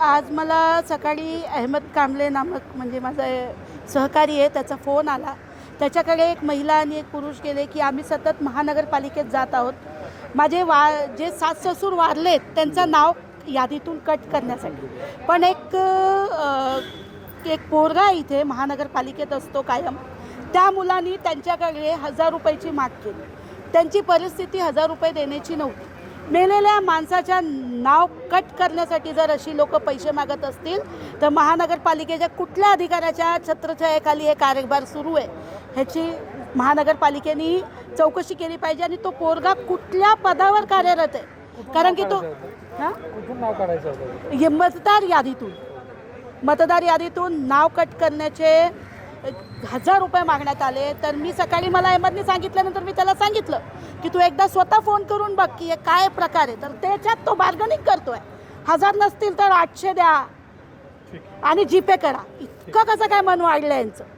आज मला सकाळी अहमद कांबळे नामक म्हणजे माझा सहकारी आहे त्याचा फोन आला. त्याच्याकडे एक महिला आणि एक पुरुष गेले की आम्ही सतत महानगरपालिकेत जात आहोत. माझे वा जे सास ससूर वारलेत त्यांचं नाव यादीतून कट करण्यासाठी. पण एक एक पोरगा इथे महानगरपालिकेत असतो कायम. त्या मुलांनी त्यांच्याकडे हजार रुपयाची माग केली. त्यांची परिस्थिती हजार रुपये देण्याची नव्हती. मेलेल्या माणसाच्या नाव कट करण्यासाठी जर अशी लोक पैसे मागत असतील तर महानगरपालिकेच्या कुठल्या अधिकाऱ्याच्या छत्रछायाखाली हे कारभार सुरू आहे? ह्याची महानगरपालिकेने चौकशी केली पाहिजे आणि तो पोरगा कुठल्या पदावर कार्यरत आहे? कारण की तो मतदार यादीतून. मतदार यादीतून नाव कट करण्याचे हजार रुपये मागण्यात आले. तर मी सकाळी मला अहमदने सांगितल्यानंतर मी त्याला सांगितलं की तू एकदा स्वतः फोन करून बघ की हे काय प्रकार आहे. तर त्याच्यात तो बार्गनिंग करतोय. हजार नसतील तर आठशे द्या आणि जीपे करा. इतकं कसं काय मन वाढलं यांचं?